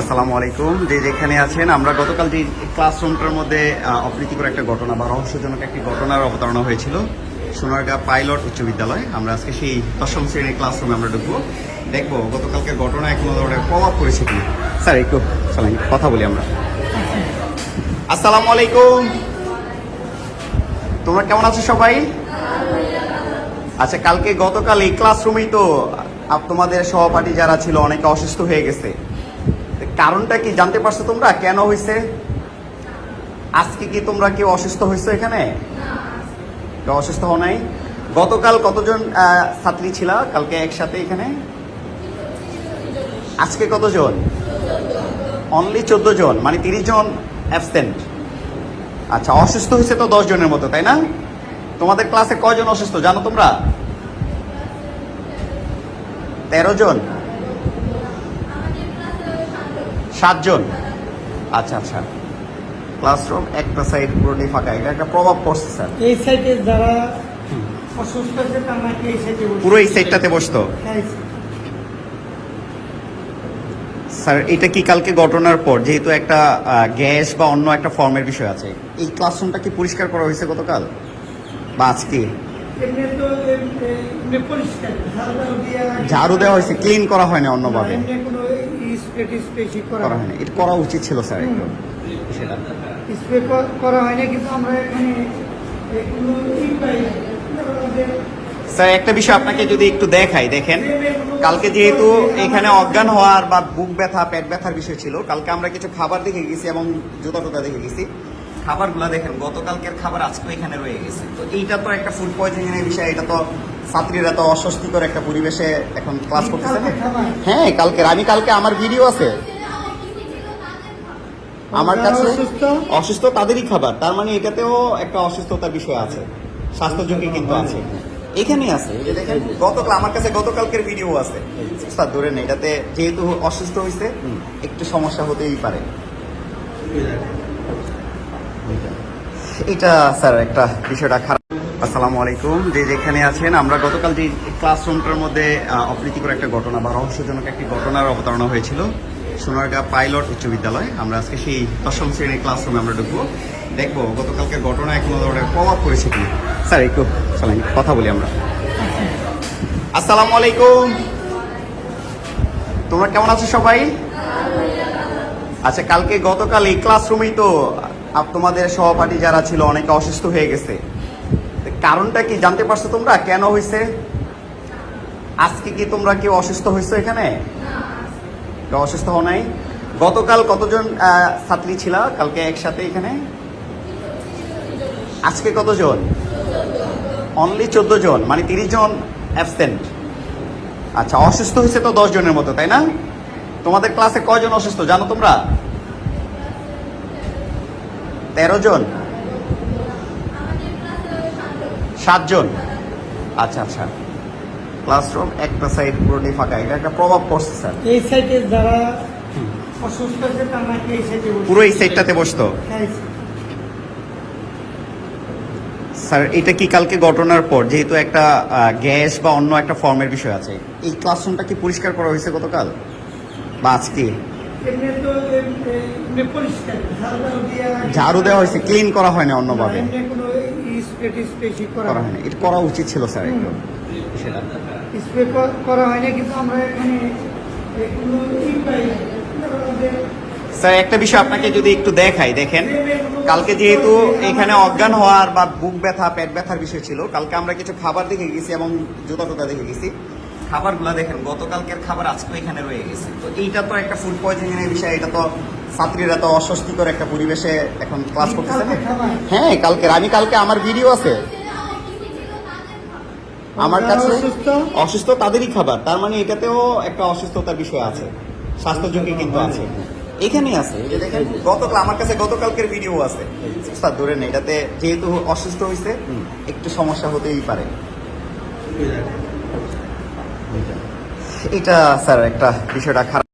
আসসালামু আলাইকুম। যে যেখানে আছেন, আমরা গতকাল যে ক্লাসরুমটার মধ্যে অপ্রীতিকর একটা ঘটনা বা রহস্যজনক একটি ঘটনার অবতারণা হয়েছিল, সোনারগাঁ পাইলট উচ্চ বিদ্যালয়। আমরা আজকে সেই দশম শ্রেণির ক্লাসরুমে আমরা ঢুকবো। দেখব গতকালকে ঘটনা কোনো ধরনের প্রভাব পড়েছে কি স্যার, একটু চলেন, কথা বলি আমরা। আসসালামু আলাইকুম। তোমরা কেমন আছো সবাই? আচ্ছা কালকে গতকাল এই ক্লাসরুমেই তো তোমাদের সহপাঠী যারা ছিল, অনেকে অসুস্থ হয়ে গেছে। কারণটা কি জানতে পারছ তোমরা? কেন হয়েছে আজকে কি তোমরা কেউ অসুস্থ হয়েছো এখানে? কেউ অসুস্থ হও নাই? গতকাল কতজন ছাত্রী ছিল কালকে একসাথে এখানে? আজকে কতজন? অনলি চোদ্দ জন মানে তিরিশ জন অ্যাবসেন্ট আচ্ছা অসুস্থ হয়েছে তো দশ জনের মতো, তাই না? তোমাদের ক্লাসে কয়জন অসুস্থ, জানো তোমরা? তেরো জন। সাতজন। আচ্ছা আচ্ছা। ক্লাসরুম একটা সাইড পুরোটাই ফাঁকা। এটা একটা প্রভাব পড়ছে স্যার। এই সাইডে যারা অসুস্থ আছে তার নাকি এই সাইডে বসে। পুরো এই সাইডটাতে বসতো? হ্যাঁ, স্যার এটা কি কালকে ঘটনার পর? যেহেতু একটা গ্যাস বা অন্য একটা ফর্মের বিষয় আছে। এই ক্লাসরুমটা কি পরিষ্কার করা হয়েছে গতকাল? বা আজকে? ঝাড়ু ঝাড়ু দেওয়া হয়েছে ক্লিন করা হয়নি অন্যভাবে। করা হয়নি। এটা করা উচিত ছিল স্যার একটু সেটা স্প্রে করা হয়নি কিন্তু আমরা এখানে স্যার একটা বিষয় আপনাকে যদি একটু দেখাই দেখেন কালকে যেহেতু এখানে অজ্ঞান হওয়ার বা বুক ব্যথা পেট ব্যথার বিষয় ছিল কালকে আমরা কিছু খাবার দেখে গেছি এবং জুতা টুতা দেখে গেছি। খাবারগুলো দেখেন গতকালকের খাবার আজকেও এখানে রয়ে গেছে। তো এইটা তো একটা ফুড পয়জনিং এর বিষয় এটা তো ছাত্রীরা তো অস্বস্তিকর একটা পরিবেশে এখন ক্লাস করতেছে না। হ্যাঁ কালকের আমি কালকে আমার ভিডিও আছে। আমার কাছে অসুস্থ? তাদেরই খাবার। তার মানে এটাতেও একটা অসুস্থতার বিষয় আছে। স্বাস্থ্য ঝুঁকি কিন্তু আছে। এখানেই আছে দেখেন গতকাল আমার কাছে গতকালকের ভিডিও আছে। স্যার ধরে নেই এটাতে যেহেতু অসুস্থ হয়েছে একটু সমস্যা হতেই পারে। এটা স্যার একটা বিষয়টা খারাপ। আসসালামু আলাইকুম। যে যেখানে আছেন, আমরা গতকাল যে ক্লাসরুমটার মধ্যে অপ্রীতিকর একটা ঘটনা বা রহস্যজনক একটি ঘটনার অবতারণা হয়েছিল, সোনারগাঁ পাইলট উচ্চ বিদ্যালয়। আমরা আজকে সেই দশম শ্রেণির ক্লাসরুমে আমরা ঢুকবো। দেখব গতকালকে ঘটনা কোনো ধরনের প্রভাব পড়েছে কি স্যার, একটু চলেন কথা বলি আমরা। আসসালামু আলাইকুম। তোমরা কেমন আছো সবাই? আচ্ছা কালকে গতকাল এই ক্লাসরুমেই তো তোমাদের সহপাঠী যারা ছিল, অনেকে অসুস্থ হয়ে গেছে। কারণটা কি জানতে পারছ তোমরা? কেন হয়েছে আজকে কি তোমরা কেউ অসুস্থ হয়েছো এখানে? অসুস্থ হও নাই? গতকাল কতজন ছাত্রী ছিল কালকে একসাথে এখানে? আজকে কতজন? অনলি চোদ্দ জন মানে তিরিশ জন অ্যাবসেন্ট আচ্ছা অসুস্থ হয়েছে তো দশ জনের মতো, তাই না? তোমাদের ক্লাসে কয়জন অসুস্থ, জানো তোমরা? তেরো জন। সাতজন। আচ্ছা আচ্ছা। ক্লাসরুম একটা সাইড পুরোটাই ফাঁকা। এটা একটা প্রভাব পড়ছে স্যার। এই সাইডে যারা অসুস্থ আছে তার নাকি এই সাইডে বসে। পুরো এই সাইডটাতে বসতো? হ্যাঁ, স্যার এটা কি কালকে ঘটনার পর? যেহেতু একটা গ্যাস বা অন্য একটা ফর্মের বিষয় আছে। এই ক্লাসরুমটা কি পরিষ্কার করা হয়েছে গতকাল? বা আজকে? ঝাড়ু দেওয়া হয়েছে ক্লিন করা হয়নি অন্যভাবে। স্প্রে টিস্প্রে করা হয়নি। এটা করা উচিত ছিল স্যার একটু। সেটা। স্প্রে করা হয়নি কিন্তু আমরা এখানে স্যার একটা বিষয় আপনাকে যদি একটু দেখাই দেখেন কালকে যেহেতু এখানে অজ্ঞান হওয়ার বা বুক ব্যথা পেট ব্যথার বিষয় ছিল কালকে আমরা কিছু খাবার দেখে গেছি এবং জুতা টুতা দেখে গেছি। খাবারগুলো দেখেন গতকালকের খাবার আজকেও এখানে রয়ে গেছে। তো এইটা তো একটা ফুড পয়জনিং এর বিষয় এটা তো ছাত্রীরা তো অস্বস্তিকর একটা পরিবেশে এখন ক্লাস করতেছে হ্যাঁ কালকের। আমি কালকে আমার ভিডিও আছে। আমার কাছে অসুস্থ? তাদেরই খাবার। তার মানে এটাতেও একটা অসুস্থতার বিষয় আছে। স্বাস্থ্য ঝুঁকি কিন্তু আছে। এখানেই আছে। দেখেন গতকাল আমার কাছে গতকালকের ভিডিও আছে। স্যার ধরে নেই এটাতে যেহেতু অসুস্থ হয়েছে একটু সমস্যা হতেই পারে। এটা স্যার একটা বিষয়টা খারাপ